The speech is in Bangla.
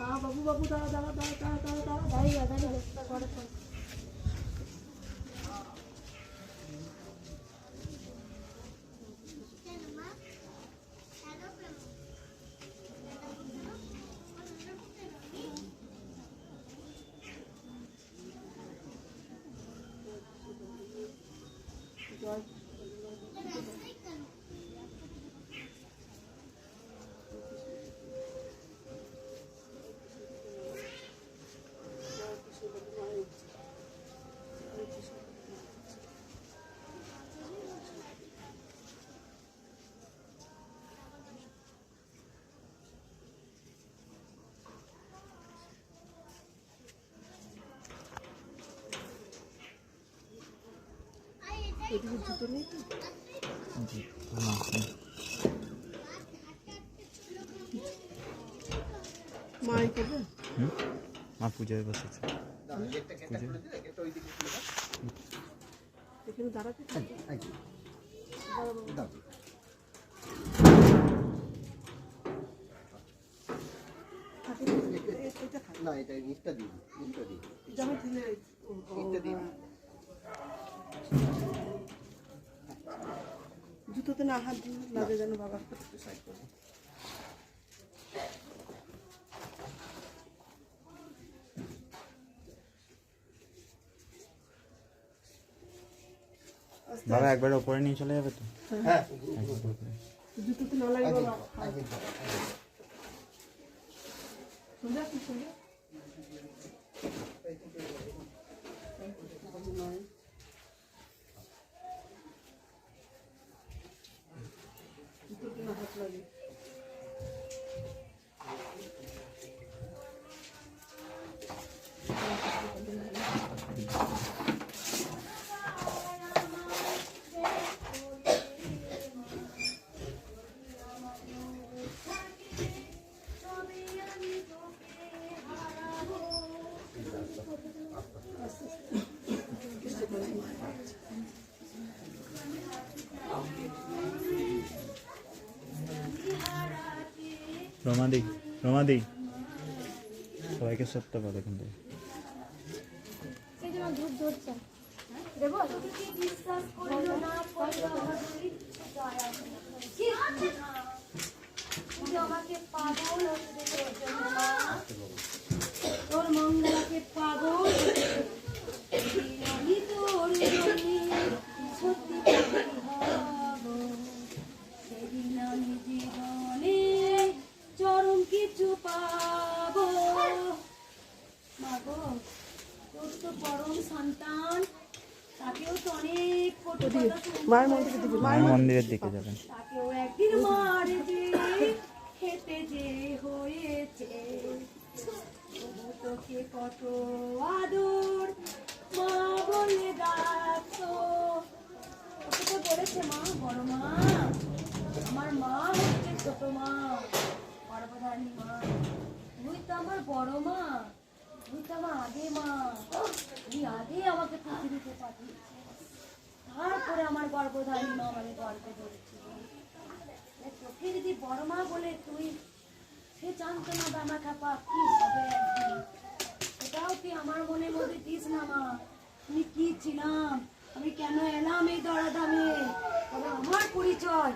हाँ बाबू बाबू दा दा दा दा दा दा दाई दा दाई दा Thank you. এদিকে জুতো নেই তো জি মাই করবে মা পূজায় বসেছে এখানে দাঁড়াতে না এটা নিচটা দিন নিচটা দিন ইটটা দিন। হ্যাঁ। জুতোতে না হাত দিন লাগে যেন বাবা। বাবা একবার ওপরে নিয়ে চলে যাবে তো? হ্যাঁ। ওপরে। জুতোতে না লাগে বাবা। সোজা কি সোজা? রমাদি রমাদি সবাইকে সত্য বলো কিন্তু। পরম সন্তান তাকেও তো অনেক মায়ের মন্দিরের দিকে যাবেন। তাকেও একদিন মারে যে খেতে যে হয়েছে। তোকে কত আদর মা বলে ডাকতো তোকে তো বলেছে মা বড় মা আমার মা হচ্ছে ছোট মা। গর্ভধারী মা তুই তো আমার বড় মা। আমার আগে মা। তুই আগে আমাকে পৃথিবীতে তারপরে আমার গর্ভধারী মা আমাকে গর্বে ধরেছিল তোকে যদি বড় মা বলে তুই, সে জানতো না দানা খাপা কি হবে একদিন। এটাও তুই আমার মনের মধ্যে দিস না মা। আমি কি ছিলাম? আমি কেন এলাম এই দড়া দামে তবে আমার পরিচয়।